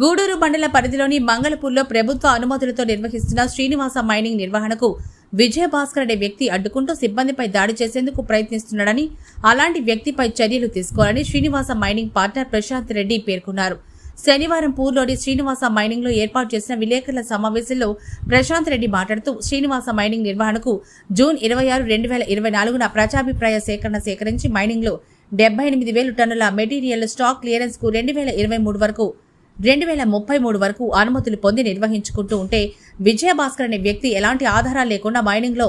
గూడూరు మండల పరిధిలోని మంగళపూర్లో ప్రభుత్వ అనుమతులతో నిర్వహిస్తున్న శ్రీనివాస మైనింగ్ నిర్వహణకు విజయభాస్కర్ అనే వ్యక్తి అడ్డుకుంటూ సిబ్బందిపై దాడి చేసేందుకు ప్రయత్నిస్తున్నాడని అలాంటి వ్యక్తిపై చర్యలు తీసుకోవాలని శ్రీనివాస మైనింగ్ పార్ట్నర్ ప్రశాంత్ రెడ్డి పేర్కొన్నారు. శనివారం పూర్లోని శ్రీనివాస మైనింగ్లో ఏర్పాటు చేసిన విలేకరుల సమావేశంలో ప్రశాంత్ రెడ్డి మాట్లాడుతూ శ్రీనివాస మైనింగ్ నిర్వహణకు జూన్ ఇరవై ఆరు రెండు వేల ఇరవై నాలుగున ప్రజాభిప్రాయ సేకరణ సేకరించి మైనింగ్లో డెబ్బై ఎనిమిది వేలు టన్నుల మెటీరియల్ స్టాక్ క్లియరెన్స్కు రెండు వేల ఇరవై మూడు వరకు రెండు వేల ముప్పై మూడు వరకు అనుమతులు పొంది నిర్వహించుకుంటూ ఉంటే విజయభాస్కర్ అనే వ్యక్తి ఎలాంటి ఆధారాలు లేకుండా మైనింగ్లో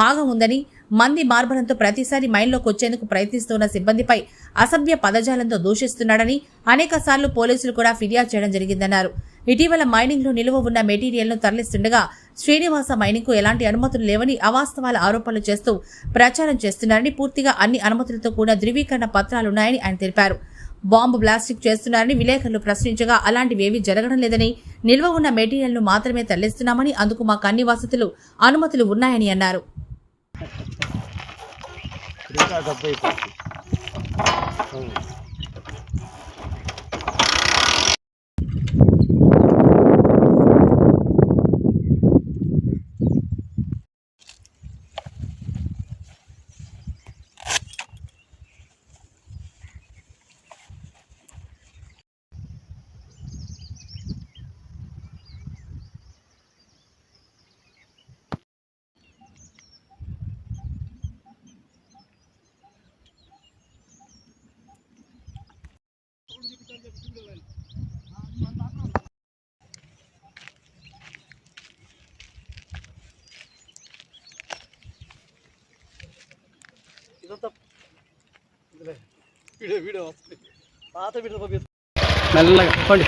భాగం ఉందని మంది మార్బలంతో ప్రతిసారి మైన్లోకి వచ్చేందుకు ప్రయత్నిస్తున్న సిబ్బందిపై అసభ్య పదజాలంతో దూషిస్తున్నాడని అనేక సార్లు పోలీసులు కూడా ఫిర్యాదు చేయడం జరిగిందన్నారు. ఇటీవల మైనింగ్లో నిలువ ఉన్న మెటీరియల్ను తరలిస్తుండగా శ్రీనివాస మైనింగ్కు ఎలాంటి అనుమతులు లేవని అవాస్తవాల ఆరోపణలు చేస్తూ ప్రచారం చేస్తున్నారని పూర్తిగా అన్ని అనుమతులతో కూడా ధృవీకరణ పత్రాలున్నాయని ఆయన తెలిపారు. బాంబు బ్లాస్టింగ్ చేస్తున్నారని విలేకరులు ప్రశ్నించగా అలాంటివేవీ జరగడం లేదని నిల్వ ఉన్న మెటీరియల్ను మాత్రమే తరలిస్తున్నామని అందుకు మాకు అన్ని వసతులు అనుమతులు ఉన్నాయని అన్నారు. ఇంకా డబ్బు వీడియో వస్తుంది. పాత వీడియో మెల్లగా పండి.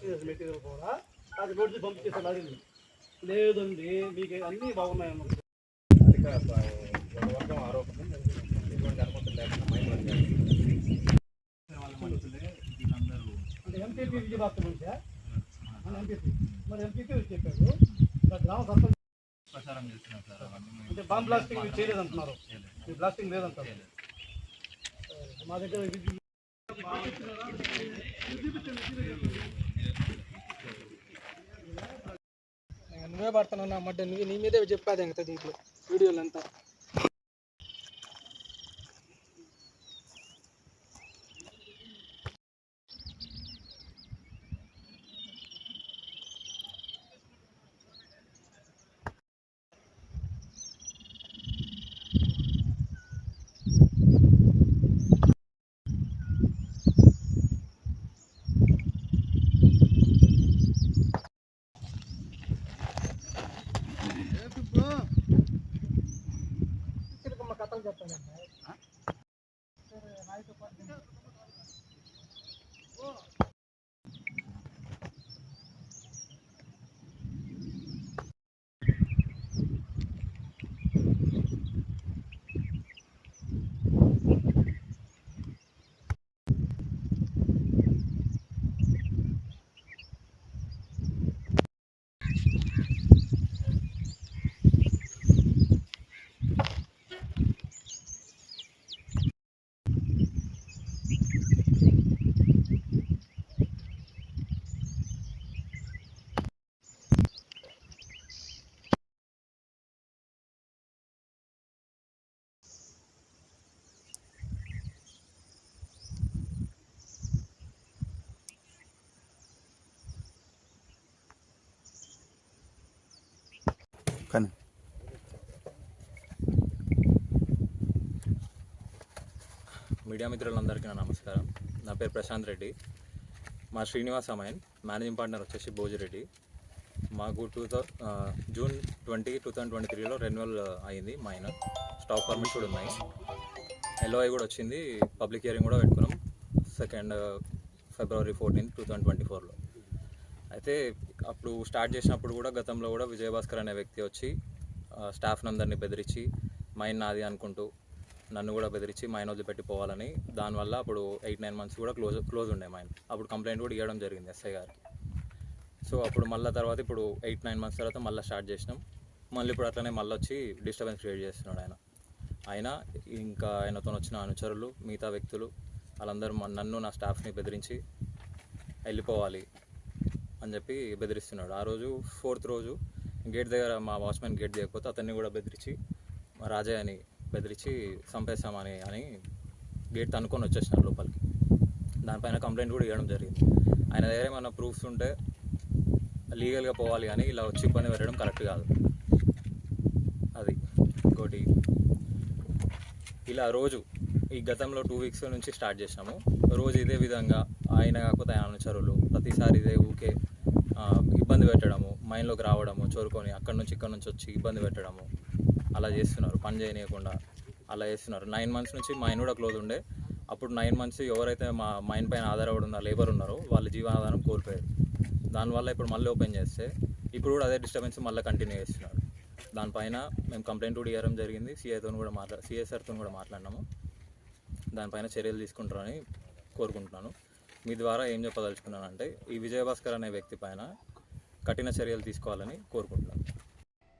చేసిన మెటీరియల్ కూడా అది నోటీస్ పంపించేసాను అడిగింది లేదండి మీకు అన్నీ బాగున్నాయి అన్నారు. అంటే ఎంపీపీ విజయభాస్కర్ నుంచా ఎంపీపీ మరి ఎంపీపీ చెప్పారు ఇక్కడ గ్రామ సర్పంచ్ అంటే బాంబ్ బ్లాస్టింగ్ మీరు చేయలేదంటున్నారు. మీ బ్లాస్టింగ్ లేదంటారు. మా దగ్గర నువ్వే పడుతున్నావు నా మడ్డ నువ్వు నీ మీదే చెప్పాది ఇంకా దీంట్లో. వీడియోలంతా. ಸರ್ మీడియా మిత్రులందరికీ నా నమస్కారం. నా పేరు ప్రశాంత్ రెడ్డి. మా శ్రీనివాస్ అమాయన్ మేనేజింగ్ పార్ట్నర్ వచ్చేసి భోజిరెడ్డి మాకు two June twenty two thousand twenty త్రీలో రెన్యువల్ అయింది మైన్ స్టాక్ పర్మిట్స్ కూడా ఉన్నాయి. ఎల్ఓఐ కూడా వచ్చింది. పబ్లిక్ హియరింగ్ కూడా పెట్టుకున్నాం. Second February fourteenth two thousand twenty ఫోర్లో అయితే అప్పుడు స్టార్ట్ చేసినప్పుడు కూడా గతంలో కూడా విజయభాస్కర్ అనే వ్యక్తి వచ్చి స్టాఫ్ని అందరినీ బెదిరించి మైన్ నాది అనుకుంటూ నన్ను కూడా బెదిరించి మైన్ వదిలిపెట్టి పోవాలని. దానివల్ల అప్పుడు ఎయిట్ నైన్ మంత్స్ కూడా క్లోజ్ క్లోజ్ ఉండే మైన్ అప్పుడు కంప్లైంట్ కూడా ఇవ్వడం జరిగింది ఎస్ఐ గారికి. సో అప్పుడు మళ్ళీ తర్వాత ఇప్పుడు ఎయిట్ నైన్ మంత్స్ తర్వాత మళ్ళీ స్టార్ట్ చేసినాం. మళ్ళీ ఇప్పుడు అట్లనే మళ్ళీ వచ్చి డిస్టర్బెన్స్ క్రియేట్ చేస్తున్నాడు ఆయన. ఆయన ఇంకా ఆయనతో వచ్చిన అనుచరులు మిగతా వ్యక్తులు వాళ్ళందరూ నన్ను నా స్టాఫ్ని బెదిరించి వెళ్ళిపోవాలి అని చెప్పి బెదిరిస్తున్నాడు. ఆ రోజు ఫోర్త్ రోజు గేట్ దగ్గర మా వాచ్మెన్ గేట్ దిగకపోతే అతన్ని కూడా బెదిరించి రాజయ్య అని బెదిరించి చంపేస్తామని అని గేట్ తనుకొని వచ్చేసినారు లోపలికి. దానిపైన కంప్లైంట్ కూడా ఇవ్వడం జరిగింది. ఆయన దగ్గర ఏమైనా ప్రూఫ్స్ ఉంటే లీగల్గా పోవాలి కానీ ఇలా వచ్చి ఇబ్బంది పెట్టడం కరెక్ట్ కాదు. అది ఇంకోటి ఇలా రోజు ఈ గతంలో టూ వీక్స్ నుంచి స్టార్ట్ చేసినాము. రోజు ఇదే విధంగా ఆయన కాకపోతే ఆయన అనుచరులు ప్రతిసారి ఇదే ఊకే ఇబ్బంది పెట్టడము మైండ్లోకి రావడము చోరుకొని అక్కడి నుంచి ఇక్కడ నుంచి వచ్చి ఇబ్బంది పెట్టడము అలా చేస్తున్నారు పని చేయనీయకుండా అలా చేస్తున్నారు. నైన్ మంత్స్ నుంచి మైన్ కూడా క్లోజ్ ఉండే. అప్పుడు నైన్ మంత్స్ ఎవరైతే మా మైన్ పైన ఆధారపడి ఉన్న లేబర్ ఉన్నారో వాళ్ళ జీవనాధారం కోల్పోయారు. దానివల్ల ఇప్పుడు మళ్ళీ ఓపెన్ చేస్తే ఇప్పుడు కూడా అదే డిస్టర్బెన్స్ మళ్ళీ కంటిన్యూ చేస్తున్నారు. దానిపైన మేము కంప్లైంట్ కూడా ఇవ్వడం జరిగింది. సిఐతో కూడా మాట్లా సిఎస్ఆర్తో కూడా మాట్లాడినాము. దానిపైన చర్యలు తీసుకుంటారని కోరుకుంటున్నాను. మీ ద్వారా ఏం చెప్పదలుచుకున్నానంటే ఈ విజయభాస్కర్ అనే వ్యక్తి పైన కఠిన చర్యలు తీసుకోవాలని కోరుకుంటున్నాను.